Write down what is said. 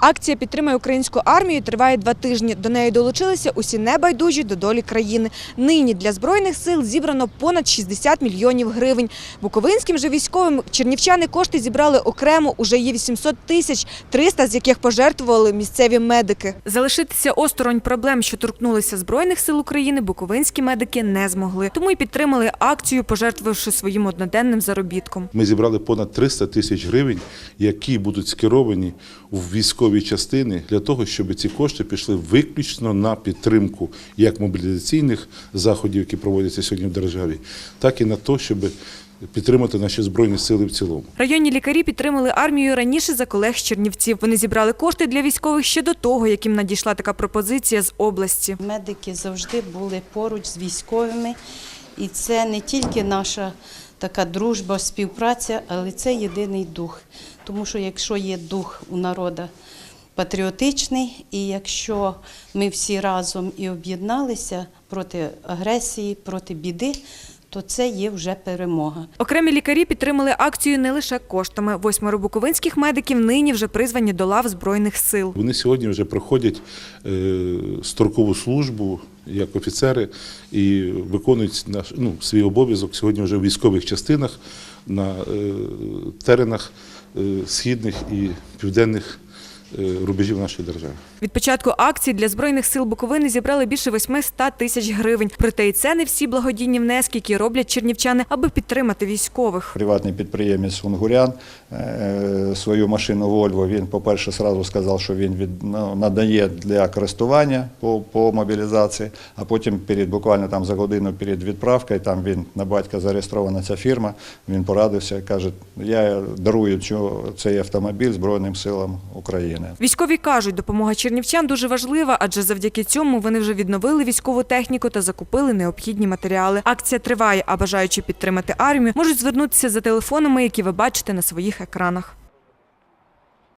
Акція «Підтримай українську армію» триває два тижні. До неї долучилися усі небайдужі до долі країни. Нині для Збройних сил зібрано понад 60 мільйонів гривень. Буковинським же військовим чернівчани кошти зібрали окремо. Уже є 800 тисяч, 300 з яких пожертвували місцеві медики. Залишитися осторонь проблем, що торкнулися Збройних сил України, буковинські медики не змогли. Тому й підтримали акцію, пожертвувавши своїм одноденним заробітком. Ми зібрали понад 300 тисяч гривень, які будуть скеровані в військові частини для того, щоб ці кошти пішли виключно на підтримку як мобілізаційних заходів, які проводяться сьогодні в державі, так і на те, щоб підтримати наші збройні сили в цілому. Районні лікарі підтримали армію раніше за колег з Чернівців. Вони зібрали кошти для військових ще до того, як їм надійшла така пропозиція з області. Медики завжди були поруч з військовими, і це не тільки наша така дружба, співпраця, але це єдиний дух. Тому що якщо є дух у народа патріотичний, і якщо ми всі разом і об'єдналися проти агресії, проти біди, то це є вже перемога. Окремі лікарі підтримали акцію не лише коштами. Восьмеро буковинських медиків нині вже призвані до лав Збройних сил. Вони сьогодні вже проходять е, строкову службу як офіцери і виконують наш ну, свій обов'язок сьогодні вже в військових частинах на е, теренах східних і південних е, рубежів нашої держави. Від початку акції для Збройних сил Буковини зібрали більше 800 тисяч гривень. Проте і це не всі благодійні внески, які роблять чернівчани, аби підтримати військових. Приватний підприємець Унгурян е, свою машину Вольво. Він, по-перше, сразу сказав, що він від, ну, надає для користування по, по мобілізації, а потім перед буквально там за годину перед відправкою, там він на батька зареєстрована ця фірма. Він порадився, каже, я дарую цю, цей автомобіль Збройним силам України. Військові кажуть, допомога чернівчан дуже важлива, адже завдяки цьому вони вже відновили військову техніку та закупили необхідні матеріали. Акція триває, а бажаючи підтримати армію, можуть звернутися за телефонами, які ви бачите на своїх екранах.